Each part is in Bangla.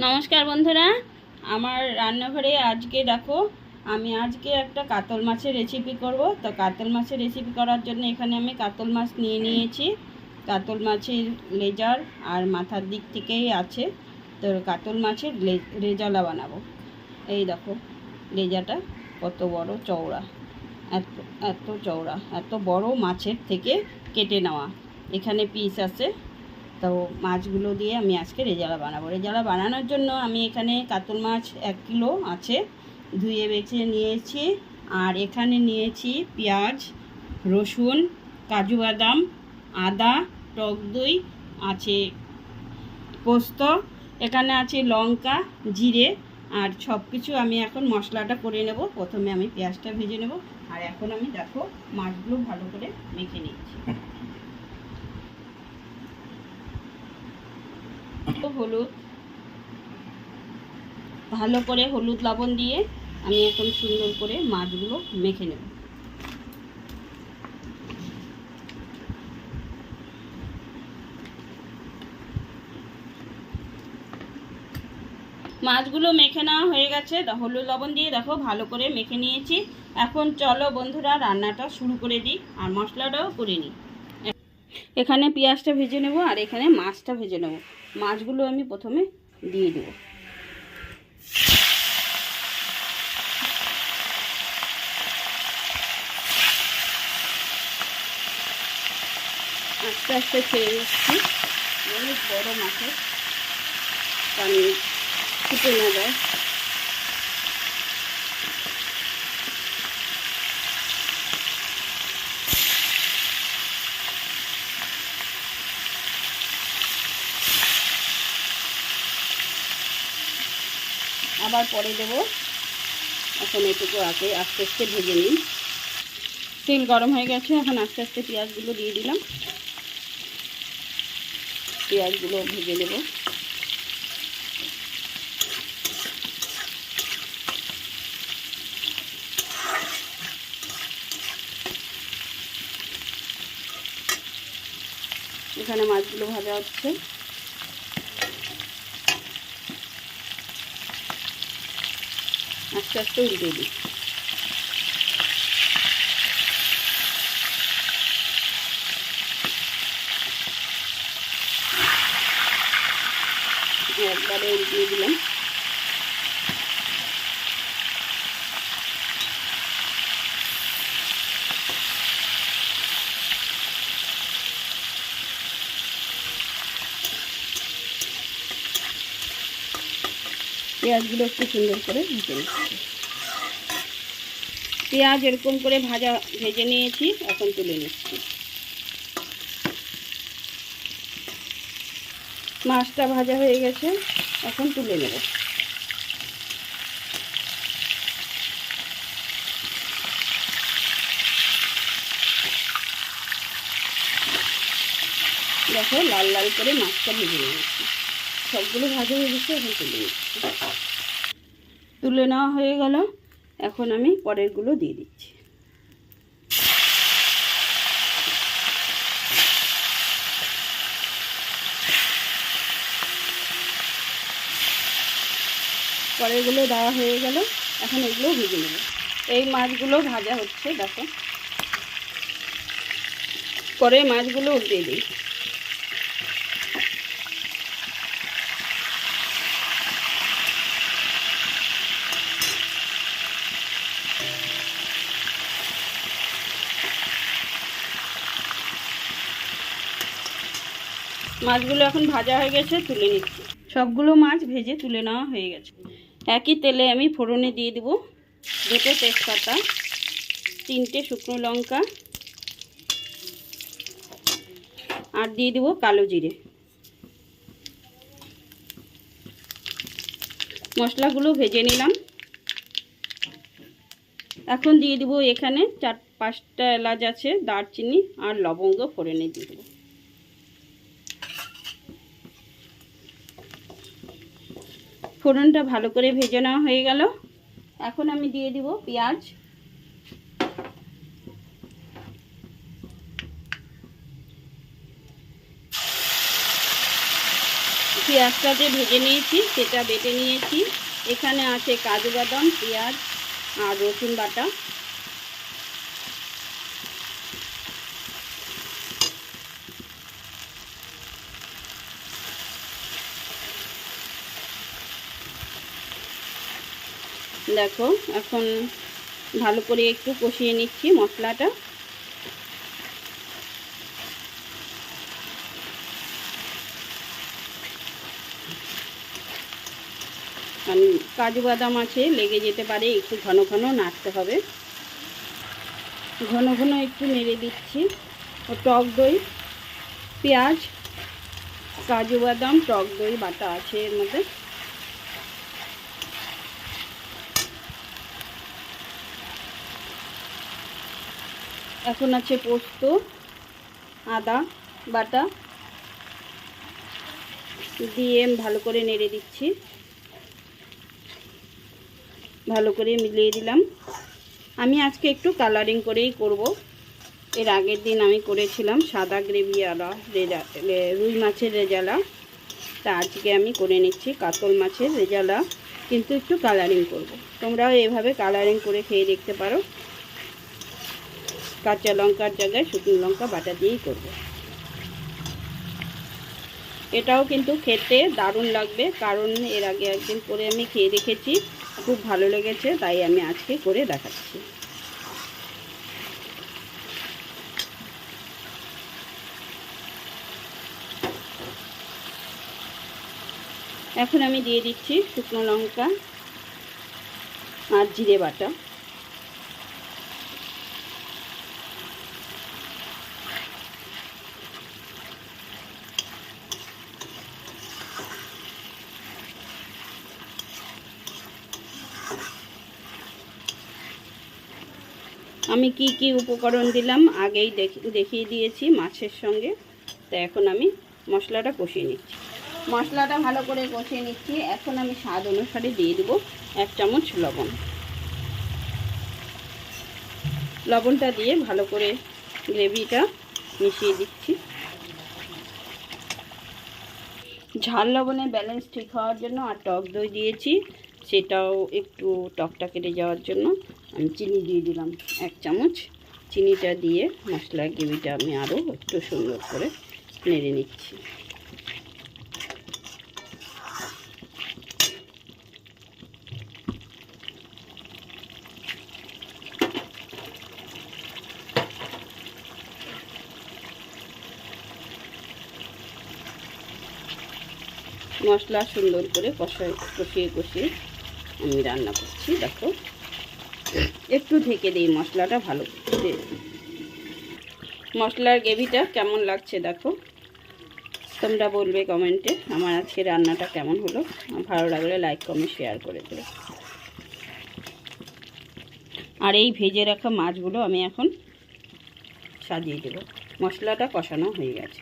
নমস্কার বন্ধুরা। আমার রান্নাঘরে আজকে দেখো, আমি আজকে একটা কাতল মাছের রেসিপি করব। তো কাতল মাছের রেসিপি করার জন্য এখানে আমি কাতল মাছ নিয়ে নিয়েছি। কাতল মাছের লেজার আর মাথার দিক থেকেই আছে। তো কাতল মাছের রেজালা বানাবো। এই দেখো, লেজাটা কত বড় চওড়া। এত এত চওড়া, এত বড় মাছের থেকে কেটে নেওয়া। এখানে পিস আছে। তো মাছগুলো দিয়ে আমি আজকে রেজালা বানাবো। রেজালা বানানোর জন্য আমি এখানে কাতল মাছ এক কিলো আছে, ধুয়ে বেছে নিয়েছি। আর এখানে নিয়েছি পেঁয়াজ, রসুন, কাজু বাদাম, আদা, টক দই, আছে পোস্ত, এখানে আছে লঙ্কা, জিরে, আর সব কিছু আমি এখন মশলাটা করে নেব। প্রথমে আমি পেঁয়াজটা ভেজে নেব। আর এখন আমি দেখো মাছগুলো ভালো করে মেখে নিচ্ছি। হলুদ। ভালো করে হলুদ লবণ দিয়ে আমি এখন সুন্দর করে মাছগুলো মেখে নেব। মাছগুলো মেখে নেওয়া হয়ে গেছে। হলুদ লবণ দিয়ে দেখো ভালো করে মেখে নিয়েছি। এখন চলো বন্ধুরা, রান্নাটা শুরু করে দিই আর মশলাটাও করে নিই। এখানে পেঁয়াজটা ভেজে নেব আর এখানে মাছটা ভেজে নেব। মাছগুলো আমি প্রথমে দিয়ে দেব। আস্তে আস্তে ছেড়ে দিচ্ছি অনেক বড় মাছের পানি ফুটে না যায়। আবার পরে দেব। এখন এটুকু আগে আস্তে আস্তে ভেজে নিন তেল গরম হয়ে গেছে, এখন আস্তে আস্তে পেঁয়াজগুলো দিয়ে দিলাম। পেঁয়াজগুলো ভেজে দেব এখানে মাছগুলো ভাজা হচ্ছে। আস্তে আস্তে উল্টে দিই। একবারে উল্টিয়ে দিলাম। পেঁয়াজগুলো একটু সুন্দর করে ভেজে নিচ্ছি। পেঁয়াজ এরকম করে ভাজা ভেজে নিয়েছি, এখন তুলে নিচ্ছি। মাছটা ভাজা হয়ে গেছে, এখন তুলে নেব। দেখো, লাল লাল করে মাছটা ভেজে নিয়েছি। সবগুলো ভাজা হয়ে গেছে, এখন তুলে তুলে নেওয়া হয়ে গেল। এখন আমি পরেরগুলো দিয়ে দিচ্ছি। পরেরগুলো দেওয়া হয়ে গেল। এখন এগুলো ভেজে নেব। এই মাছগুলো ভাজা হচ্ছে, দেখো। পরে মাছগুলো উল্টে দিই। মাছগুলো এখন ভাজা হয়ে গেছে, তুলে নিচ্ছি। সবগুলো মাছ ভেজে তুলে নেওয়া হয়ে গেছে। একই তেলে আমি ফোড়নে দিয়ে দেব দুটো তেজপাতা, তিনটে শুকনো লঙ্কা, আর দিয়ে দেবো কালো জিরে। মশলাগুলো ভেজে নিলাম। এখন দিয়ে দেবো এখানে চার, পাঁচটা এলাচ আছে, দারচিনি আর লবঙ্গ ফোড়নে দিয়ে দেবো। ফোড়নটা ভালো করে ভেজে নেওয়া হয়ে গেল। এখন আমি দিয়ে দিব পেঁয়াজ। পেঁয়াজটা যে ভেজে নিয়েছি, সেটা বেটে নিয়েছি। এখানে আছে কাজু বাদাম, পেঁয়াজ আর রসুন বাটা। দেখো, এখন ভালো করে একটু কষিয়ে নিচ্ছি মশলাটা। কাজু বাদাম আছে, লেগে যেতে পারে, একটু ঘন ঘন নাড়তে হবে। ঘন ঘন একটু নেড়ে দিচ্ছি। ও টক দই, পেঁয়াজ, কাজু বাদাম, টক দই, বাটা আছে এর মধ্যে। এখন আছে পোস্ত, আদা, বাটা। দিয়ে ভালো করে নেড়ে দিচ্ছি। ভালো করে মিলিয়ে দিলাম। আমি আজকে একটু কালারিং করেই করব। এর আগের দিন আমি করেছিলাম সাদা গ্রেভিওয়ালা রেজা রুই মাছের রেজালা। তা আজকে আমি করে নিচ্ছি কাতল মাছের রেজালা। কিন্তু একটু কালারিং করব। তোমরাও এভাবে কালারিং করে খেয়ে দেখতে পারো। কাঁচা লঙ্কার জায়গায় শুকনো লঙ্কা বাটা দিয়েই করব। এটাও কিন্তু খেতে দারুণ লাগবে, কারণ এর আগে একদিন করে আমি খেয়ে দেখেছি, খুব ভালো লেগেছে, তাই আমি আজকে করে দেখাচ্ছি এখন আমি দিয়ে দিচ্ছি শুকনো লঙ্কা আর জিরে বাটা আমি কি কি উপকরণ দিলাম আগেই দেখিয়ে দিয়েছি মাছের সঙ্গে। তো এখন আমি মশলাটা কষিয়ে নিচ্ছি। মশলাটা ভালো করে কষিয়ে নিচ্ছি। এখন আমি স্বাদ অনুসারে দিয়ে দেবো এক চামচ লবণ। লবণটা দিয়ে ভালো করে গ্রেভিটা মিশিয়ে দিচ্ছি। ঝাল লবণের ব্যালেন্স ঠিক হওয়ার জন্য আর টক দই দিয়েছি। সেটাও একটু টকটা কেটে যাওয়ার জন্য আমি চিনি দিয়ে দিলাম এক চামচ। চিনিটা দিয়ে মশলা গ্রেভিটা আমি আরও একটু সুন্দর করে নেড়ে নিচ্ছি। মশলা সুন্দর করে কষায়, কষিয়ে কষিয়ে আমি রান্না করছি দেখো। একটু ঢেকে দিই মশলাটা ভালো মশলার গ্রেভিটা কেমন লাগছে দেখো। তোমরা বলবে কমেন্টে আমার আজকে রান্নাটা কেমন হলো। ভালো লাগলে লাইক কমেন্ট শেয়ার করে দেবে আর এই ভেজে রাখা মাছগুলো আমি এখন সাজিয়ে দেবো। মশলাটা কষানো হয়ে গেছে।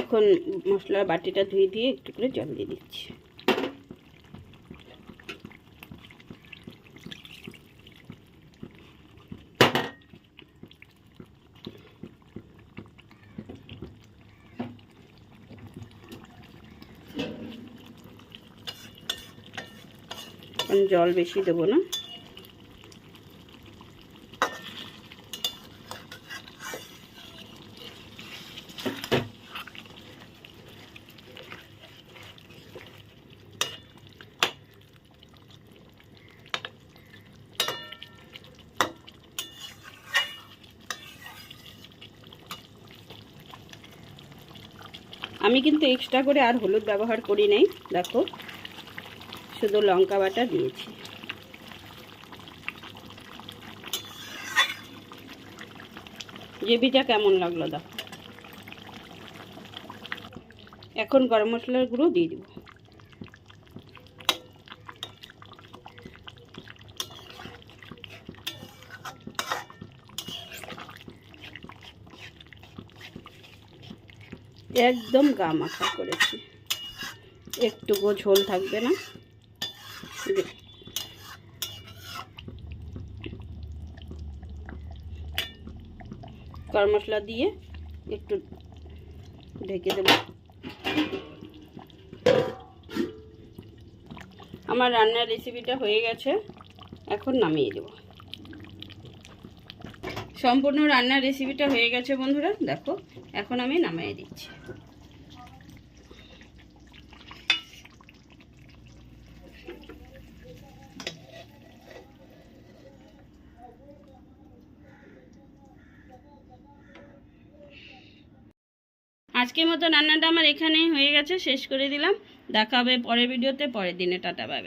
এখন মশলার বাটিটা ধুয়ে দিয়ে একটু করে জল দিয়ে দিচ্ছি। জল বেশি দেবো না। আমি কিন্তু এক্সট্রা করে আর হলুদ ব্যবহার করি নাই, দেখো। শুধু লঙ্কা বাটা দিয়েছি। জেবিটা কেমন লাগল দেখো। এখন গরম মশলার গুঁড়ো দিয়ে দিব। একদম গা মাখা করেছি। একটুকু ঝোল থাকবে না। গরম মশলা দিয়ে একটু ঢেকে দেব। আমার রান্নার রেসিপিটা হয়ে গেছে। এখন নামিয়ে দেব। সম্পূর্ণ রান্নার রেসিপিটা হয়ে গেছে বন্ধুরা। দেখো এখন আমি নামিয়ে দিচ্ছি। আজকের মতো রান্নাটা আমার এখানেই হয়ে গেছে, শেষ করে দিলাম। দেখা হবে পরের ভিডিওতে, পরের দিনে, টাটা, বাই